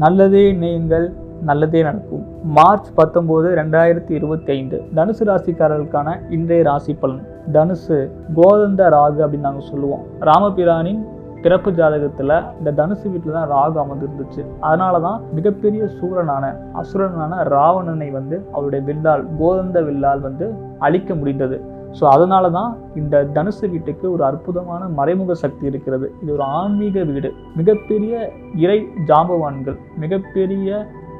நல்லதே நீங்கள் நல்லதே நடக்கும். மார்ச் பத்தொம்போது ரெண்டாயிரத்தி இருபத்தி ஐந்து தனுசு ராசிக்காரர்களுக்கான இன்றைய ராசி பலன். தனுசு கோதந்த ராகு அப்படின்னு நாங்கள் சொல்லுவோம். ராமபிரானின் பிறப்பு ஜாதகத்தில் இந்த தனுசு வீட்டில் தான் ராகு அமர்ந்திருந்துச்சு. அதனால தான் மிகப்பெரிய சூரனான அசுரனான ராவணனை வந்து அவருடைய வில்லால் கோதந்த வில்லால் வந்து அழிக்க முடிந்தது. ஸோ அதனால தான் இந்த தனுசு வீட்டுக்கு ஒரு அற்புதமான மறைமுக சக்தி இருக்கிறது. இது ஒரு ஆன்மீக வீடு. மிகப்பெரிய இறை ஜாம்பவான்கள் மிகப்பெரிய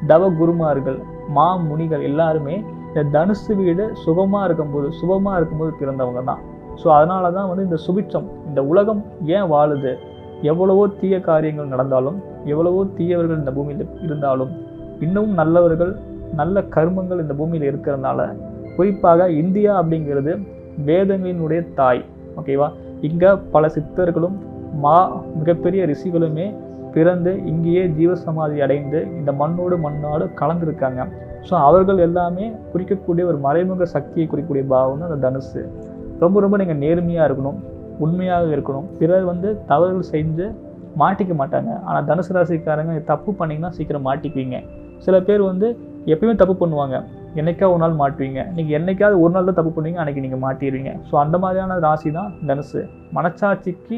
தவ குருமார்கள் மா முனிகள் எல்லாருமே இந்த தனுசு வீடு சுகமாக இருக்கும்போது சுபமாக இருக்கும்போது பிறந்தவங்க தான் ஸோ அதனால தான் வந்து இந்த சுபிட்சம் இந்த உலகம் ஏன் வாழுது? எவ்வளவோ தீய காரியங்கள் நடந்தாலும் எவ்வளவோ தீயவர்கள் இந்த பூமியில் இருந்தாலும் இன்னமும் நல்லவர்கள் நல்ல கர்மங்கள் இந்த பூமியில் இருக்கிறதுனால குறிப்பாக இந்தியா அப்படிங்கிறது வேதங்களினுடைய தாய் ஓகேவா இங்கே பல சித்தர்களும் மா மிகப்பெரிய ரிஷிகளுமே பிறந்து இங்கேயே ஜீவசமாதி அடைந்து இந்த மண்ணோடு மண்ணோடு கலந்துருக்காங்க. ஸோ அவர்கள் எல்லாமே குறிக்கக்கூடிய ஒரு மறைமுக சக்தியை குறிக்கக்கூடிய பாவம் அந்த தனுசு. ரொம்ப ரொம்ப நீங்கள் நேர்மையாக இருக்கணும் உண்மையாக இருக்கணும். பிறர் வந்து தவறுகள் செஞ்சு மாட்டிக்க மாட்டாங்க. ஆனால் தனுசு ராசிக்காரங்க தப்பு பண்ணிங்கன்னா சீக்கிரம் மாட்டிக்குவீங்க. சில பேர் வந்து எப்பயுமே தப்பு பண்ணுவாங்க. என்னைக்கா ஒரு நாள் மாட்டுவீங்க? நீங்கள் என்னைக்காவது ஒரு நாள் தான் தப்பு பண்ணுவீங்க அன்றைக்கி நீங்கள் மாட்டிடுவீங்க ஸோ அந்த மாதிரியான ராசி தான் தனுசு. மனச்சாட்சிக்கு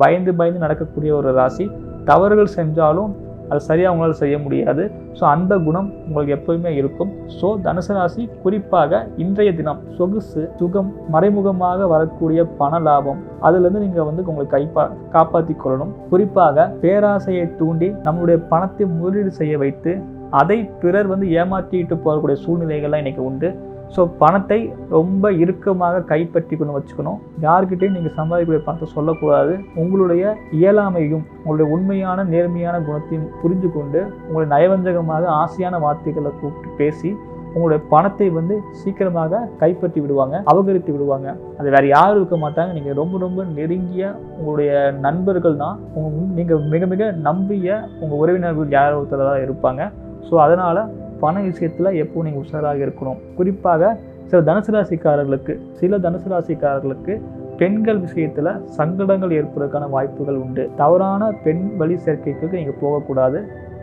பயந்து பயந்து நடக்கக்கூடிய ஒரு ராசி. தவறுகள் செஞ்சாலும் அது சரியாக உங்களால் செய்ய முடியாது. ஸோ அந்த குணம் உங்களுக்கு எப்போயுமே இருக்கும். ஸோ தனுசு ராசி குறிப்பாக இன்றைய தினம் சொகுசு சுகம் மறைமுகமாக வரக்கூடிய பண லாபம். அதுலேருந்து நீங்கள் வந்து உங்களை கைப்பா காப்பாற்றி கொள்ளணும். குறிப்பாக பேராசையை தூண்டி நம்மளுடைய பணத்தை முதலீடு செய்ய வைத்து அதை பிறர் வந்து ஏமாற்றிட்டு போகக்கூடிய சூழ்நிலைகள்லாம் இன்றைக்கி உண்டு. ஸோ பணத்தை ரொம்ப இறுக்கமாக கைப்பற்றிக்கணும் வச்சுக்கணும். யார்கிட்டையும் நீங்கள் சம்பாதிக்கக்கூடிய பணத்தை சொல்லக்கூடாது. உங்களுடைய இயலாமையும் உங்களுடைய உண்மையான நேர்மையான குணத்தையும் புரிஞ்சு கொண்டு உங்களுடைய நயவஞ்சகமாக ஆசையான வார்த்தைகளை கூப்பிட்டு பேசி உங்களுடைய பணத்தை வந்து சீக்கிரமாக கைப்பற்றி விடுவாங்க அபகரித்து விடுவாங்க. அது வேற யாரும் இருக்க மாட்டாங்க. நீங்கள் ரொம்ப ரொம்ப நெருங்கிய உங்களுடைய நண்பர்கள் தான் உங்கள் நீங்கள் மிக மிக நம்பிய உங்கள் உறவினர்கள் யாரோ ஒருத்தர் தான் இருப்பாங்க. ஸோ அதனால் பண விஷயத்தில் எப்போ நீங்கள் உஷாராக இருக்கணும். குறிப்பாக சில தனுசு ராசிக்காரர்களுக்கு சில தனுசு ராசிக்காரர்களுக்கு பெண்கள் விஷயத்தில் சங்கடங்கள் ஏற்படுவதற்கான வாய்ப்புகள் உண்டு. தவறான பெண் வழி சேர்க்கைக்கு நீங்கள் போகக்கூடாது.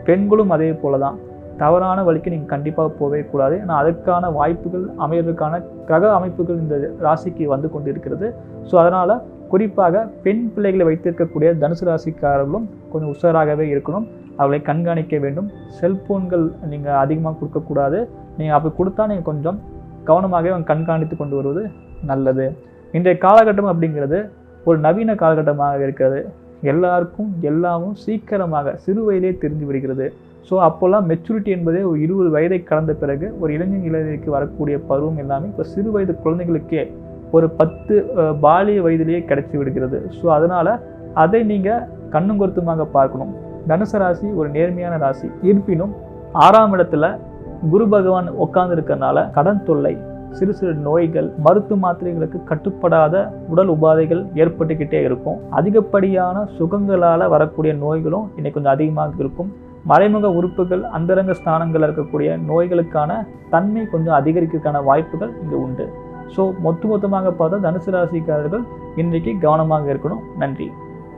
பெண்களும் அதே போல தான் தவறான வழிக்கு நீங்கள் கண்டிப்பாக போகவே கூடாது. ஏன்னா அதற்கான வாய்ப்புகள் அமைவதற்கான கிரக அமைப்புகள் இந்த ராசிக்கு வந்து கொண்டு இருக்கிறது ஸோ அதனால் குறிப்பாக பெண் பிள்ளைகளை வைத்திருக்கக்கூடிய தனுசு ராசிக்காரர்களும் கொஞ்சம் உஷாராகவே இருக்கணும். அவளை கண்காணிக்க வேண்டும். செல்போன்கள் நீங்கள் அதிகமாக கொடுக்கக்கூடாது. நீங்கள் அப்படி கொடுத்தா நீங்கள் கொஞ்சம் கவனமாகவே அவங்க கண்காணித்து கொண்டு வருவது நல்லது. இன்றைய காலகட்டம் அப்படிங்கிறது ஒரு நவீன காலகட்டமாக இருக்கிறது. எல்லாருக்கும் எல்லாமும் சீக்கிரமாக சிறு வயதிலே தெரிஞ்சு விடுகிறது. ஸோ அப்போல்லாம் மெச்சூரிட்டி என்பதே ஒரு இருபது வயதை கடந்த பிறகு ஒரு இளைஞர் இளைஞருக்கு வரக்கூடிய பருவம் எல்லாமே இப்போ சிறு வயது குழந்தைகளுக்கே ஒரு பத்து பாலிய வயதிலேயே கிடைச்சி விடுகிறது. ஸோ அதனால் அதை நீங்கள் கண்ணும் கருத்துமாக பார்க்கணும். தனுசு ராசி ஒரு நேர்மையான ராசி. இருப்பினும் ஆறாம் இடத்துல குரு பகவான் உட்கார்ந்துருக்கனால கடன் தொல்லை சிறு சிறு நோய்கள் மருத்துவ மாத்திரைகளுக்கு கட்டுப்படாத உடல் உபாதைகள் ஏற்பட்டுக்கிட்டே இருக்கும். அதிகப்படியான சுகங்களால் வரக்கூடிய நோய்களும் இன்னைக்கு கொஞ்சம் அதிகமாக இருக்கும். மறைமுக உறுப்புகள் அந்தரங்க ஸ்தானங்களில் இருக்கக்கூடிய நோய்களுக்கான தன்மை கொஞ்சம் அதிகரிக்கிறதுக்கான வாய்ப்புகள் இங்கே உண்டு. ஸோ மொத்த மொத்தமாக பார்த்தா தனுசு ராசிக்காரர்கள் இன்றைக்கு கவனமாக இருக்கணும். நன்றி.